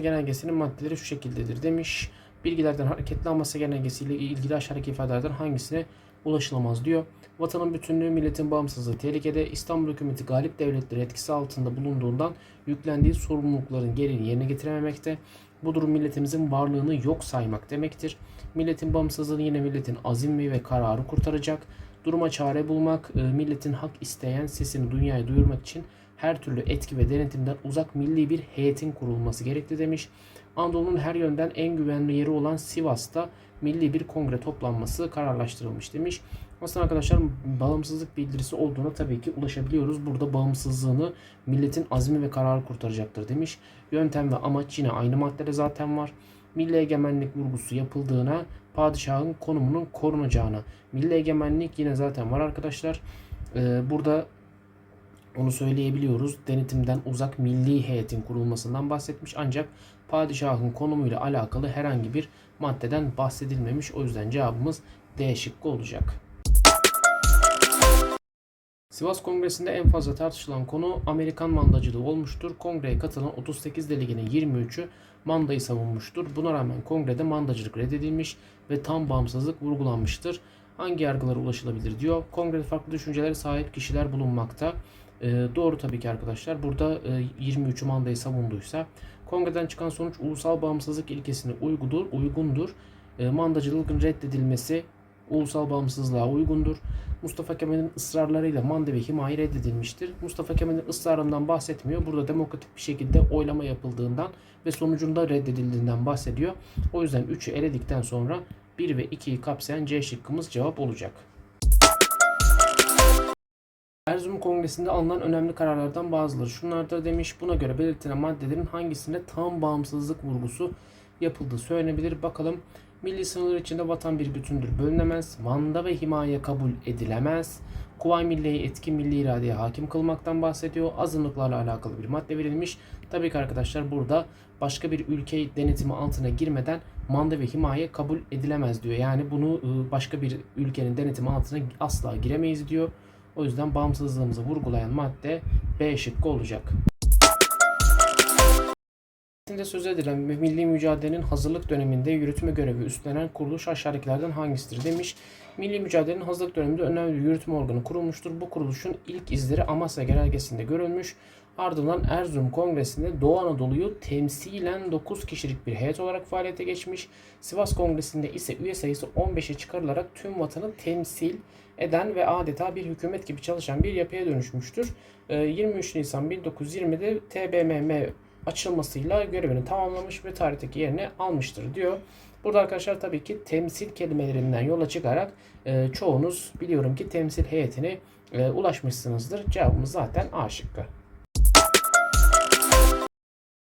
genelgesinin maddeleri şu şekildedir demiş. Bilgilerden hareketli Amasya genelgesiyle ilgili aşağıdaki ifadelerden hangisine ulaşılamaz diyor. Vatanın bütünlüğü, milletin bağımsızlığı tehlikede. İstanbul hükümeti galip devletleri etkisi altında bulunduğundan yüklendiği sorumlulukların gereğini yerine getirememekte. Bu durum milletimizin varlığını yok saymak demektir. Milletin bağımsızlığını yine milletin azimi ve kararı kurtaracak. Duruma çare bulmak, e, milletin hak isteyen sesini dünyaya duyurmak için her türlü etki ve denetimden uzak milli bir heyetin kurulması gerekli demiş. Anadolu'nun her yönden en güvenli yeri olan Sivas'ta milli bir kongre toplanması kararlaştırılmış demiş. Aslında arkadaşlar bağımsızlık bildirisi olduğuna tabii ki ulaşabiliyoruz. Burada bağımsızlığını milletin azmi ve kararı kurtaracaktır demiş. Yöntem ve amaç yine aynı maddede zaten var. Milli egemenlik vurgusu yapıldığına, padişahın konumunun korunacağına. Milli egemenlik yine zaten var arkadaşlar. Ee, burada onu söyleyebiliyoruz. Denetimden uzak milli heyetin kurulmasından bahsetmiş ancak padişahın konumuyla alakalı herhangi bir maddeden bahsedilmemiş. O yüzden cevabımız D şıkkı olacak. Sivas Kongresi'nde en fazla tartışılan konu Amerikan mandacılığı olmuştur. Kongreye katılan 38 delegenin 23'ü mandayı savunmuştur. Buna rağmen kongrede mandacılık reddedilmiş ve tam bağımsızlık vurgulanmıştır. Hangi yargılara ulaşılabilir diyor. Kongrede farklı düşüncelere sahip kişiler bulunmakta. Ee, doğru tabii ki arkadaşlar. Burada e, 23'ü mandayı savunduysa kongreden çıkan sonuç ulusal bağımsızlık ilkesine uygudur, uygundur. E, mandacılığın reddedilmesi ulusal bağımsızlığa uygundur. Mustafa Kemal'in ısrarlarıyla manda ve himaye reddedilmiştir. Mustafa Kemal'in ısrarından bahsetmiyor. Burada demokratik bir şekilde oylama yapıldığından ve sonucunda reddedildiğinden bahsediyor. O yüzden 3'ü eledikten sonra 1 ve 2'yi kapsayan C şıkkımız cevap olacak. Erzurum Kongresi'nde alınan önemli kararlardan bazıları şunlardır demiş. Buna göre belirtilen maddelerin hangisinde tam bağımsızlık vurgusu yapıldığı söylenebilir. Bakalım milli sınırlar içinde vatan bir bütündür bölünemez. Manda ve himaye kabul edilemez. Kuvayi Milliye'yi etkin milli iradeye hakim kılmaktan bahsediyor. Azınlıklarla alakalı bir madde verilmiş. Tabii ki arkadaşlar burada başka bir ülke denetimi altına girmeden manda ve himaye kabul edilemez diyor. Yani bunu ıı, başka bir ülkenin denetimi altına asla giremeyiz diyor. O yüzden bağımsızlığımızı vurgulayan madde B şıkkı olacak. Metinde söz edilen milli mücadelenin hazırlık döneminde yürütme görevi üstlenen kuruluş aşağıdakilerden hangisidir demiş. Milli mücadelenin hazırlık döneminde önemli bir yürütme organı kurulmuştur. Bu kuruluşun ilk izleri Amasya Genelgesi'nde görülmüş. Ardından Erzurum Kongresi'nde Doğu Anadolu'yu temsilen 9 kişilik bir heyet olarak faaliyete geçmiş. Sivas Kongresi'nde ise üye sayısı 15'e çıkarılarak tüm vatanı temsil eden ve adeta bir hükümet gibi çalışan bir yapıya dönüşmüştür. Ee, 23 Nisan 1920'de TBMM açılmasıyla görevini tamamlamış ve tarihteki yerini almıştır diyor. Burada arkadaşlar tabii ki temsil kelimelerinden yola çıkarak e, çoğunuz biliyorum ki temsil heyetine e, ulaşmışsınızdır. Cevabımız zaten A şıkkı.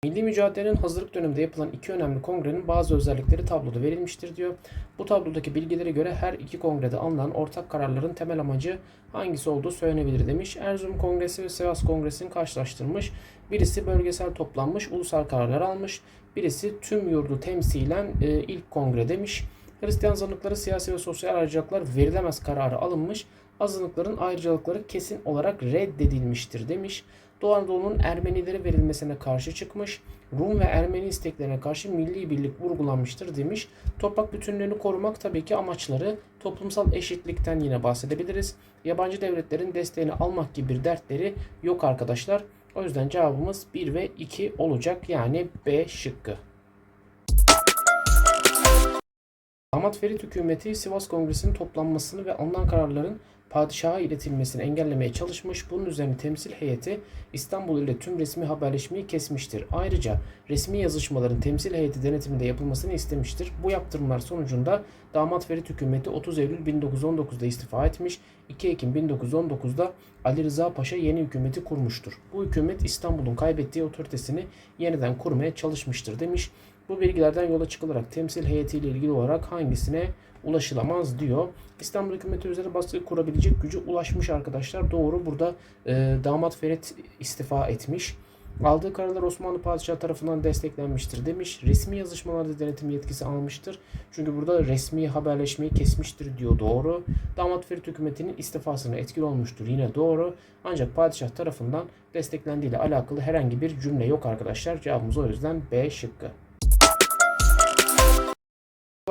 Milli mücadelenin hazırlık döneminde yapılan iki önemli kongrenin bazı özellikleri tabloda verilmiştir diyor. Bu tablodaki bilgilere göre her iki kongrede alınan ortak kararların temel amacı hangisi olduğu söylenebilir demiş. Erzurum Kongresi ve Sivas Kongresi'ni karşılaştırmış. Birisi bölgesel toplanmış, ulusal kararlar almış. Birisi tüm yurdu temsilen e, ilk kongre demiş. Hristiyan azınlıkları siyasi ve sosyal ayrıcalıklar verilemez kararı alınmış. Azınlıkların ayrıcalıkları kesin olarak reddedilmiştir demiş. Doğu Anadolu'nun Ermenilere verilmesine karşı çıkmış. Rum ve Ermeni isteklerine karşı milli birlik vurgulanmıştır demiş. Toprak bütünlüğünü korumak tabii ki amaçları. Toplumsal eşitlikten yine bahsedebiliriz. Yabancı devletlerin desteğini almak gibi bir dertleri yok arkadaşlar. O yüzden cevabımız 1 ve 2 olacak. Yani B şıkkı. Damat Ferit hükümeti Sivas Kongresi'nin toplanmasını ve alınan kararların padişaha iletilmesini engellemeye çalışmış. Bunun üzerine temsil heyeti İstanbul ile tüm resmi haberleşmeyi kesmiştir. Ayrıca resmi yazışmaların temsil heyeti denetiminde yapılmasını istemiştir. Bu yaptırımlar sonucunda Damat Ferit hükümeti 30 Eylül 1919'da istifa etmiş. 2 Ekim 1919'da Ali Rıza Paşa yeni hükümeti kurmuştur. Bu hükümet İstanbul'un kaybettiği otoritesini yeniden kurmaya çalışmıştır demiş. Bu bilgilerden yola çıkılarak temsil heyetiyle ilgili olarak hangisine ulaşılamaz diyor. İstanbul hükümeti üzerine baskı kurabilecek gücü ulaşmış arkadaşlar. Doğru burada e, damat Ferit istifa etmiş. Aldığı kararlar Osmanlı Padişahı tarafından desteklenmiştir demiş. Resmi yazışmalarda denetim yetkisi almıştır. Çünkü burada resmi haberleşmeyi kesmiştir diyor doğru. Damat Ferit hükümetinin istifasına etkili olmuştur yine doğru. Ancak padişah tarafından desteklendiği ile alakalı herhangi bir cümle yok arkadaşlar. Cevabımız o yüzden B şıkkı.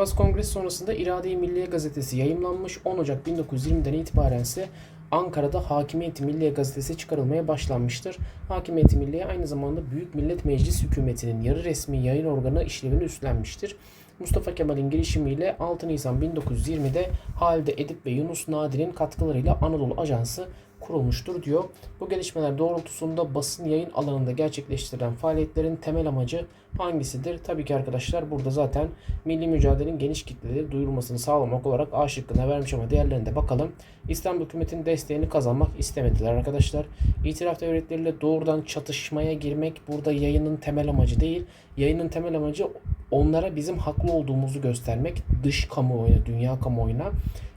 Sivas Kongresi sonrasında İrade-i Milliye gazetesi yayımlanmış. 10 Ocak 1920'den itibaren ise Ankara'da Hakimiyeti Milliye gazetesi çıkarılmaya başlanmıştır. Hakimiyeti Milliye aynı zamanda Büyük Millet Meclis hükümetinin yarı resmi yayın organı işlevini üstlenmiştir. Mustafa Kemal'in girişimiyle 6 Nisan 1920'de Halide Edip ve Yunus Nadir'in katkılarıyla Anadolu Ajansı kurulmuştur diyor. Bu gelişmeler doğrultusunda basın yayın alanında gerçekleştirilen faaliyetlerin temel amacı hangisidir? Tabii ki arkadaşlar burada zaten milli mücadelenin geniş kitleleri duyurulmasını sağlamak olarak A şıkkına vermiş ama diğerlerine de bakalım. İslam hükümetinin desteğini kazanmak istemediler arkadaşlar. İtiraf devletleriyle doğrudan çatışmaya girmek burada yayının temel amacı değil. Yayının temel amacı onlara bizim haklı olduğumuzu göstermek dış kamuoyuna, dünya kamuoyuna.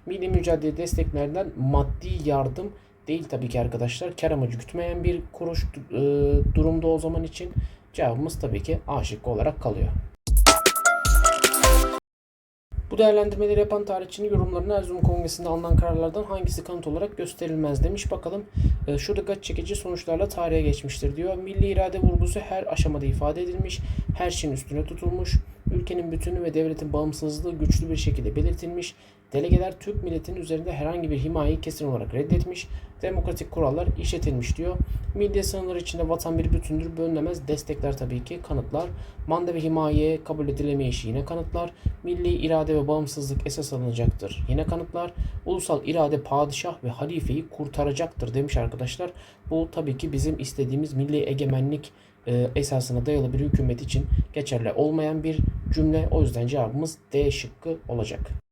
Milli mücadele desteklerden maddi yardım değil tabii ki arkadaşlar. Kar amacı gütmeyen bir kuruş e, durumda o zaman için cevabımız tabii ki A şıkkı olarak kalıyor. Bu değerlendirmeleri yapan tarihçinin yorumlarını Erzurum Kongresi'nde alınan kararlardan hangisi kanıt olarak gösterilmez demiş. Bakalım e, şu dikkat çekici sonuçlarla tarihe geçmiştir diyor. Milli irade vurgusu her aşamada ifade edilmiş, her şeyin üstüne tutulmuş, ülkenin bütünü ve devletin bağımsızlığı güçlü bir şekilde belirtilmiş, delegeler Türk milletinin üzerinde herhangi bir himayeyi kesin olarak reddetmiş, demokratik kurallar işletilmiş diyor. Milli sınırlar içinde vatan bir bütündür, bölünemez. Destekler tabii ki kanıtlar. Manda ve himaye kabul edilemeyişi yine kanıtlar. Milli irade ve bağımsızlık esas alınacaktır. Yine kanıtlar. Ulusal irade padişah ve halifeyi kurtaracaktır demiş arkadaşlar. Bu tabii ki bizim istediğimiz milli egemenlik e, esasına dayalı bir hükümet için geçerli olmayan bir cümle. O yüzden cevabımız D şıkkı olacak.